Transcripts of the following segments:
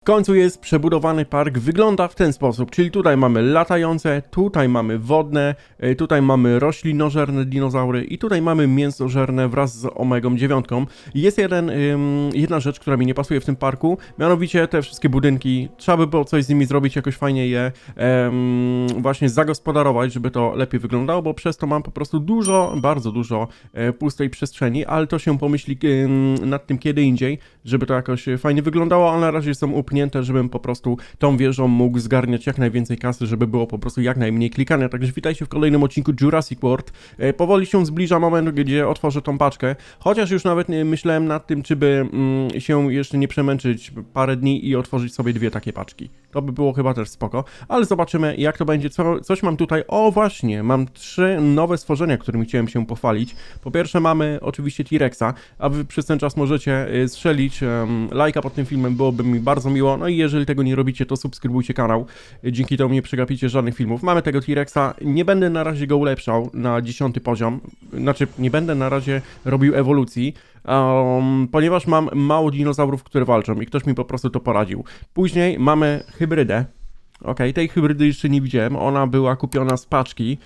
W końcu jest przebudowany park, wygląda w ten sposób, czyli tutaj mamy latające, tutaj mamy wodne, e, tutaj mamy roślinożerne dinozaury i tutaj mamy mięsożerne wraz z omegą 9. Jest jeden, jedna rzecz, która mi nie pasuje w tym parku, mianowicie te wszystkie budynki, trzeba by było coś z nimi zrobić, jakoś fajnie je właśnie zagospodarować, żeby to lepiej wyglądało, bo przez to mam po prostu dużo, bardzo dużo e, pustej przestrzeni, ale to się pomyśli nad tym kiedy indziej, żeby to jakoś fajnie wyglądało, ale na razie są upchnięte, żebym po prostu tą wieżą mógł zgarniać jak najwięcej kasy, żeby było po prostu jak najmniej klikania. Także witajcie w kolejnym odcinku Jurassic World. E, Powoli się zbliża moment, gdzie otworzę tą paczkę, chociaż już nawet myślałem nad tym, czy by mm, się jeszcze nie przemęczyć parę dni i otworzyć sobie dwie takie paczki. To by było chyba też spoko, ale zobaczymy jak to będzie. Co, coś mam tutaj, o właśnie, mam trzy nowe stworzenia, którymi chciałem się pochwalić. Po pierwsze mamy oczywiście T-Rexa, a wy przez ten czas możecie y, strzelić em, lajka pod tym filmem, byłoby mi bardzo miło. No i jeżeli tego nie robicie, to subskrybujcie kanał. Dzięki temu nie przegapicie żadnych filmów. Mamy tego T-Rexa, nie będę na razie go ulepszał na 10 poziom, znaczy nie będę na razie robił ewolucji, um, ponieważ mam mało dinozaurów, które walczą i ktoś mi po prostu to poradził. Później mamy hybrydę. Okej, tej hybrydy jeszcze nie widziałem, ona była kupiona z paczki.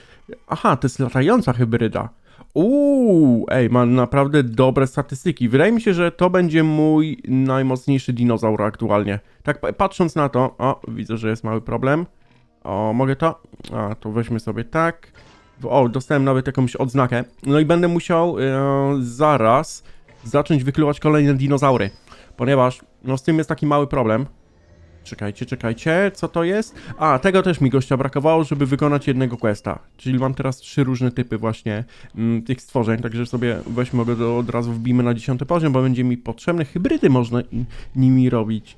Aha, to jest latająca hybryda. Uuu, ej, ma naprawdę dobre statystyki. Wydaje mi się, że to będzie mój najmocniejszy dinozaur aktualnie. Tak pa- patrząc na to, o, widzę, że jest mały problem. O, mogę to? A, to weźmy sobie tak. O, dostałem nawet jakąś odznakę. No i będę musiał e, zaraz zacząć wykluwać kolejne dinozaury. Ponieważ, no z tym jest taki mały problem. Czekajcie, czekajcie, co to jest? A, tego też mi gościa brakowało, żeby wykonać jednego questa. Czyli mam teraz trzy różne typy właśnie mm, tych stworzeń, także sobie weźmy go od razu wbijmy na 10 poziom, bo będzie mi potrzebne. Hybrydy można nimi robić.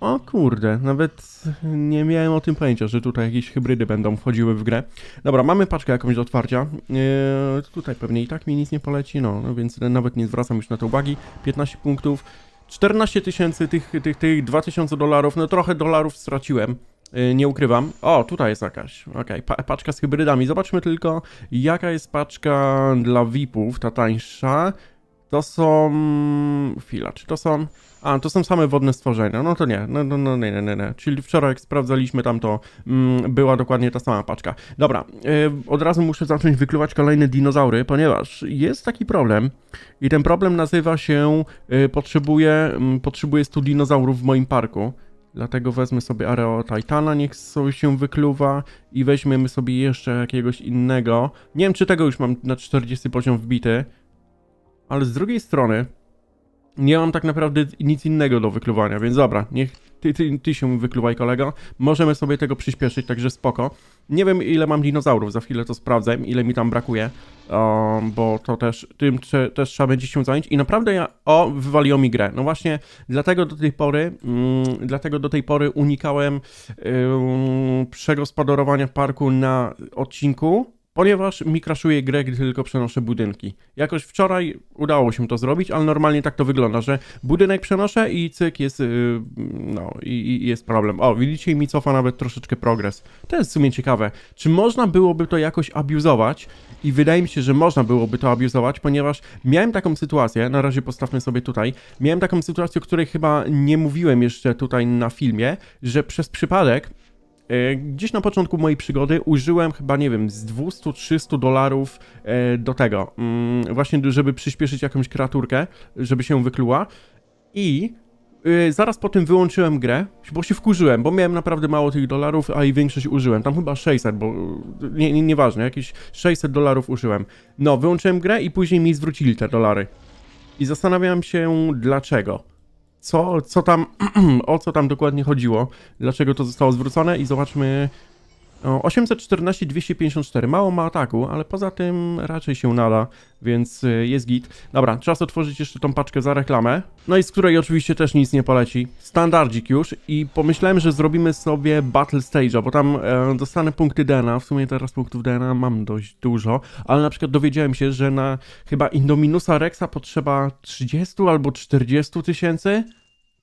O kurde, nawet nie miałem o tym pojęcia, że tutaj jakieś hybrydy będą wchodziły w grę. Dobra, mamy paczkę jakąś do otwarcia. Eee, tutaj pewnie i tak mi nic nie poleci, no, no więc nawet nie zwracam już na to uwagi. 15 punktów. 14 tysięcy tych, tych, tych 2000 dolarów, no trochę dolarów straciłem. Yy, Nie ukrywam. O, tutaj jest jakaś. Okej, pa paczka z hybrydami. Zobaczmy tylko, jaka jest paczka dla VIP-ów, ta tańsza. To są. Chwila, czy to są. A, to są same wodne stworzenia. No to nie, no, no, no nie, nie, nie. Czyli wczoraj, jak sprawdzaliśmy tam, to mm, była dokładnie ta sama paczka. Dobra, yy, od razu muszę zacząć wykluwać kolejne dinozaury, ponieważ jest taki problem. I ten problem nazywa się y, potrzebuję, mm, potrzebuję 100 dinozaurów w moim parku. Dlatego wezmę sobie Areo Titana, niech sobie się wykluwa i weźmiemy sobie jeszcze jakiegoś innego. Nie wiem, czy tego już mam na 40 poziom wbity, ale z drugiej strony nie mam tak naprawdę nic innego do wykluwania, więc dobra, niech ty, ty, ty się wykluwaj kolego. Możemy sobie tego przyspieszyć, także spoko. Nie wiem ile mam dinozaurów, za chwilę to sprawdzę, ile mi tam brakuje, um, bo to też, tym trze, też trzeba będzie się zająć i naprawdę ja, o, wywaliło mi grę. No właśnie, dlatego do tej pory, mm, dlatego do tej pory unikałem ym, przegospodarowania parku na odcinku, Ponieważ mi kraszuje grę, gdy tylko przenoszę budynki. Jakoś wczoraj udało się to zrobić, ale normalnie tak to wygląda, że budynek przenoszę i cyk jest, yy, no i, i jest problem. O, widzicie, mi cofa nawet troszeczkę progres. To jest w sumie ciekawe. Czy można byłoby to jakoś abuzować? I wydaje mi się, że można byłoby to abuzować, ponieważ miałem taką sytuację, na razie postawmy sobie tutaj, miałem taką sytuację, o której chyba nie mówiłem jeszcze tutaj na filmie, że przez przypadek Gdzieś na początku mojej przygody użyłem chyba, nie wiem, z 200-300 dolarów e, do tego, mm, właśnie żeby przyspieszyć jakąś kreaturkę, żeby się wykluła i e, zaraz po tym wyłączyłem grę, bo się wkurzyłem, bo miałem naprawdę mało tych dolarów, a i większość użyłem, tam chyba 600, bo nie, nie, nieważne, jakieś 600 dolarów użyłem. No, wyłączyłem grę i później mi zwrócili te dolary. I zastanawiam się dlaczego co, co tam, o co tam dokładnie chodziło, dlaczego to zostało zwrócone i zobaczmy. O, 814, 254, mało ma ataku, ale poza tym raczej się nada, więc y, jest git. Dobra, czas otworzyć jeszcze tą paczkę za reklamę, no i z której oczywiście też nic nie poleci. Standardzik już i pomyślałem, że zrobimy sobie Battle Stage'a, bo tam e, dostanę punkty DNA, w sumie teraz punktów DNA mam dość dużo, ale na przykład dowiedziałem się, że na chyba Indominusa Rexa potrzeba 30 albo 40 tysięcy,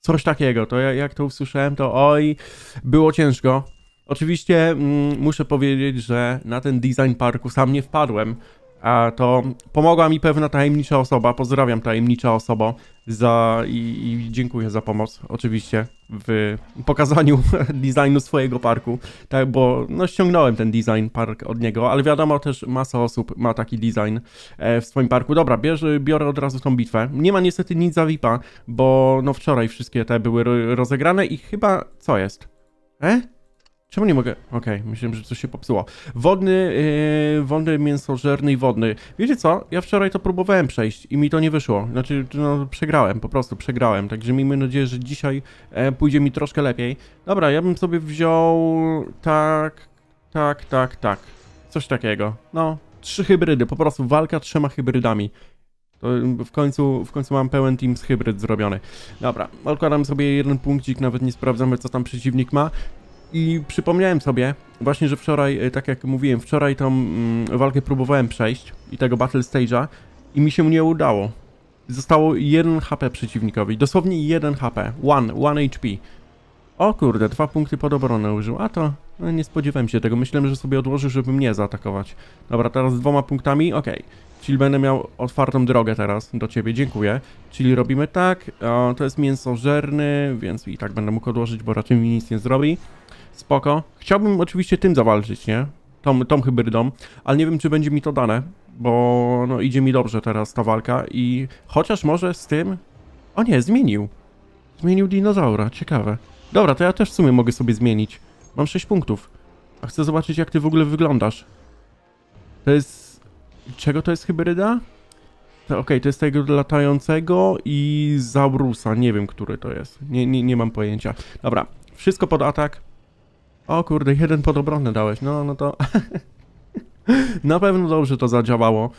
coś takiego, to ja, jak to usłyszałem, to oj, było ciężko. Oczywiście mm, muszę powiedzieć, że na ten design parku sam nie wpadłem. A to pomogła mi pewna tajemnicza osoba, pozdrawiam tajemnicza osoba za i, i dziękuję za pomoc oczywiście w pokazaniu designu swojego parku, tak, bo no ściągnąłem ten design park od niego, ale wiadomo też masa osób ma taki design e, w swoim parku. Dobra, bierze, biorę od razu tą bitwę. Nie ma niestety nic za VIPa, bo no wczoraj wszystkie te były ro- rozegrane i chyba, co jest? E? Czemu nie mogę? Okej, myślałem, że coś się popsuło. Wodny, yy, wodny mięsożerny i wodny. Wiecie co? Ja wczoraj to próbowałem przejść i mi to nie wyszło. Znaczy, no, przegrałem, po prostu przegrałem. Także miejmy nadzieję, że dzisiaj e, pójdzie mi troszkę lepiej. Dobra, ja bym sobie wziął tak, tak, tak, tak. Coś takiego. No, trzy hybrydy, po prostu walka trzema hybrydami. To w końcu, w końcu mam pełen team z hybryd zrobiony. Dobra, odkładam sobie jeden punkcik, nawet nie sprawdzamy co tam przeciwnik ma. I przypomniałem sobie właśnie, że wczoraj, e, tak jak mówiłem, wczoraj tą mm, walkę próbowałem przejść i tego Battle Stage'a i mi się nie udało. Zostało 1 HP przeciwnikowi, dosłownie 1 HP, 1, 1 HP. O kurde, dwa punkty pod obronę użył, a to no, nie spodziewałem się tego, myślałem, że sobie odłożył, żeby mnie zaatakować. Dobra, teraz z dwoma punktami, okej. Czyli będę miał otwartą drogę teraz do ciebie, dziękuję. Czyli robimy tak, o, to jest mięsożerny, więc i tak będę mógł odłożyć, bo raczej mi nic nie zrobi. Spoko. Chciałbym oczywiście tym zawalczyć, nie? Tą, tą hybrydą, ale nie wiem, czy będzie mi to dane, bo no idzie mi dobrze teraz ta walka i chociaż może z tym... O nie, zmienił. Zmienił dinozaura, ciekawe. Dobra, to ja też w sumie mogę sobie zmienić. Mam 6 punktów. A chcę zobaczyć, jak ty w ogóle wyglądasz. To jest... Czego to jest hybryda? Okej, to jest tego latającego i Zaurusa. Nie wiem, który to jest. Nie, nie, nie mam pojęcia. Dobra, wszystko pod atak. O kurde, jeden pod obronę dałeś. No, no to... na pewno dobrze to zadziałało.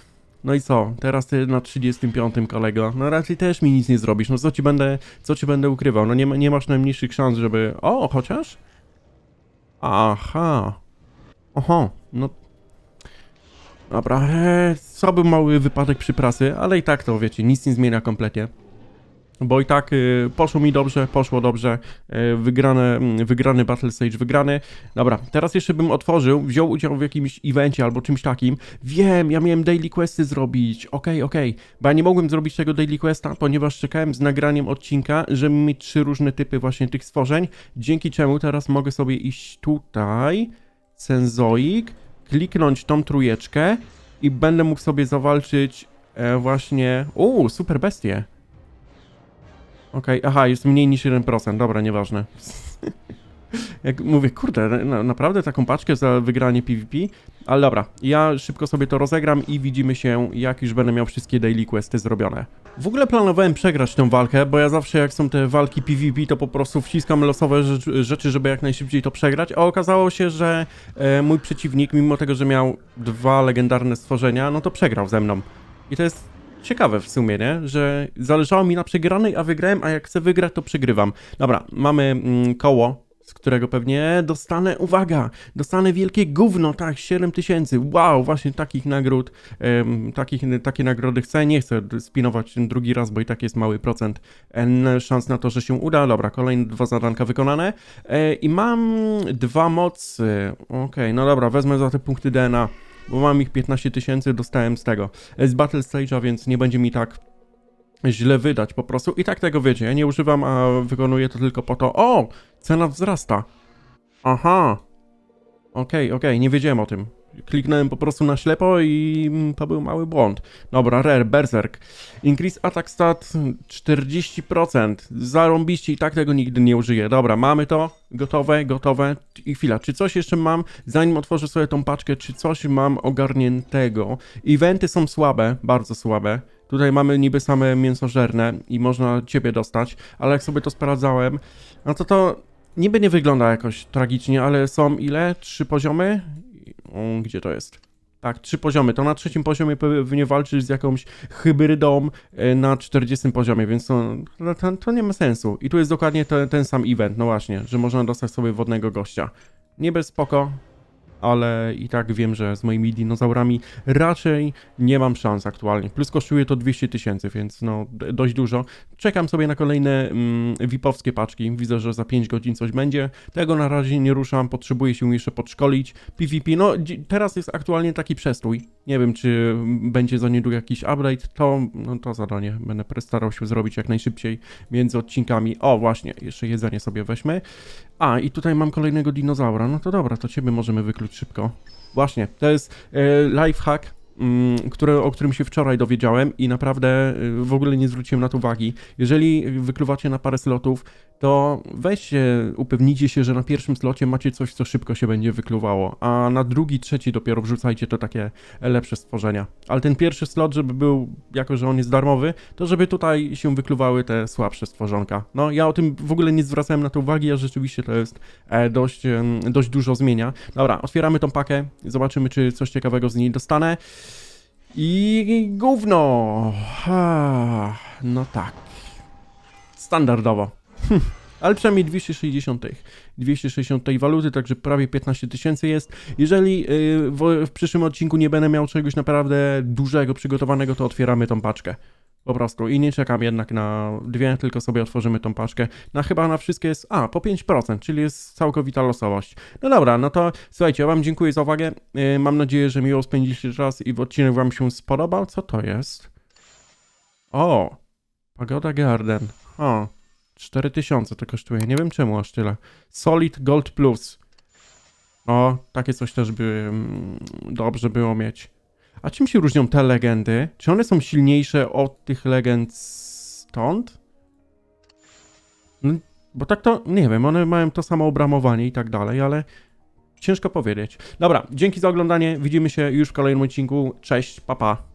No i co? Teraz ty na 35 kolego. No raczej też mi nic nie zrobisz. No co ci będę, co ci będę ukrywał? No nie, nie masz najmniejszych szans, żeby... O, chociaż? Aha. Oho, no... Dobra, eee, był mały wypadek przy pracy, ale i tak to wiecie, nic nie zmienia kompletnie. Bo i tak y, poszło mi dobrze, poszło dobrze, y, wygrane, mm, wygrany Battle Stage, wygrany. Dobra, teraz jeszcze bym otworzył, wziął udział w jakimś evencie albo czymś takim. Wiem, ja miałem daily questy zrobić, okej, okej, bo ja nie mogłem zrobić tego daily questa, ponieważ czekałem z nagraniem odcinka, żeby mieć trzy różne typy właśnie tych stworzeń, dzięki czemu teraz mogę sobie iść tutaj, senzoik, kliknąć tą trójeczkę i będę mógł sobie zawalczyć e, właśnie... Uuu, super bestie. Okej, aha, jest mniej niż 1%, dobra, nieważne. Jak mówię, kurde, na, naprawdę taką paczkę za wygranie PvP? Ale dobra, ja szybko sobie to rozegram i widzimy się, jak już będę miał wszystkie daily questy zrobione. W ogóle planowałem przegrać tę walkę, bo ja zawsze jak są te walki PvP, to po prostu wciskam losowe rzecz- rzeczy, żeby jak najszybciej to przegrać, a okazało się, że e, mój przeciwnik, mimo tego, że miał dwa legendarne stworzenia, no to przegrał ze mną. I to jest ciekawe w sumie, nie? Że zależało mi na przegranej, a wygrałem, a jak chcę wygrać, to przegrywam. Dobra, mamy mm, koło, z którego pewnie dostanę, uwaga, dostanę wielkie gówno, tak, 7 tysięcy. Wow, właśnie takich nagród, takich, takie nagrody chcę. Nie chcę spinować drugi raz, bo i tak jest mały procent en, szans na to, że się uda. Dobra, kolejne dwa zadanka wykonane. E, I mam dwa mocy. Okej, no dobra, wezmę za te punkty DNA bo mam ich 15 tysięcy, dostałem z tego, z Battle Stage'a, więc nie będzie mi tak źle wydać po prostu. I tak tego wiecie, ja nie używam, a wykonuję to tylko po to, o, cena wzrasta. Aha. Okej, okej, nie wiedziałem o tym. Kliknąłem po prostu na ślepo i to był mały błąd. Dobra, Rare, Berserk. Increase attack stat 40%. Zarąbiście i tak tego nigdy nie użyję. Dobra, mamy to. Gotowe, gotowe. I chwila, czy coś jeszcze mam, zanim otworzę sobie tą paczkę, czy coś mam ogarniętego? Eventy są słabe, bardzo słabe. Tutaj mamy niby same mięsożerne i można ciebie dostać, ale jak sobie to sprawdzałem, no to to niby nie wygląda jakoś tragicznie, ale są ile? Trzy poziomy? O, Gdzie to jest? Tak, trzy poziomy. To na trzecim poziomie pewnie walczysz z jakąś hybrydą e, na 40 poziomie, więc to, to, nie ma sensu. I tu jest dokładnie ten, sam event, no właśnie, że można dostać sobie wodnego gościa. Niby spoko, ale i tak wiem, że z moimi dinozaurami raczej nie mam szans aktualnie. Plus kosztuje to 200 tysięcy, więc no dość dużo. Czekam sobie na kolejne mm, VIP-owskie paczki. Widzę, że za 5 godzin coś będzie. Tego na razie nie ruszam, potrzebuję się jeszcze podszkolić. PvP, no teraz jest aktualnie taki przestój. Nie wiem, czy będzie za niedługo jakiś update. To, no, to zadanie będę starał się zrobić jak najszybciej między odcinkami. O, właśnie, jeszcze jedzenie sobie weźmy. A, i tutaj mam kolejnego dinozaura. No to dobra, to ciebie możemy wykluć szybko. Właśnie, to jest e, lifehack, mm, o którym się wczoraj dowiedziałem i naprawdę e, w ogóle nie zwróciłem na to uwagi. Jeżeli wykluwacie na parę slotów, to weźcie, upewnijcie się, że na pierwszym slocie macie coś, co szybko się będzie wykluwało, a na drugi, trzeci dopiero wrzucajcie to takie lepsze stworzenia. Ale ten pierwszy slot, żeby był, jako że on jest darmowy, to żeby tutaj się wykluwały te słabsze stworzonka. No, ja o tym w ogóle nie zwracałem na to uwagi, a rzeczywiście to jest e, dość, dość dużo zmienia. Dobra, otwieramy tą pakę, zobaczymy, czy coś ciekawego z niej dostanę. I gówno. Ha, no tak. Standardowo. Hm, Ale przynajmniej 260 tych. 260 tej waluty, także prawie 15 tysięcy jest. Jeżeli yy, w, w przyszłym odcinku nie będę miał czegoś naprawdę dużego przygotowanego, to otwieramy tą paczkę. Po prostu. I nie czekam jednak na dwie, tylko sobie otworzymy tą paczkę. Na chyba na wszystkie jest, a, po 5%, czyli jest całkowita losowość. No dobra, no to słuchajcie, ja wam dziękuję za uwagę. Yy, mam nadzieję, że miło spędziliście czas i odcinek wam się spodobał. Co to jest? O, Pagoda Garden. O, 4000 to kosztuje. Nie wiem czemu aż tyle. Solid Gold Plus. O, takie coś też by mm, dobrze było mieć. A czym się różnią te legendy? Czy one są silniejsze od tych legend stąd? No, bo tak to, nie wiem, one mają to samo obramowanie i tak dalej, ale ciężko powiedzieć. Dobra, dzięki za oglądanie. Widzimy się już w kolejnym odcinku. Cześć, papa. Pa.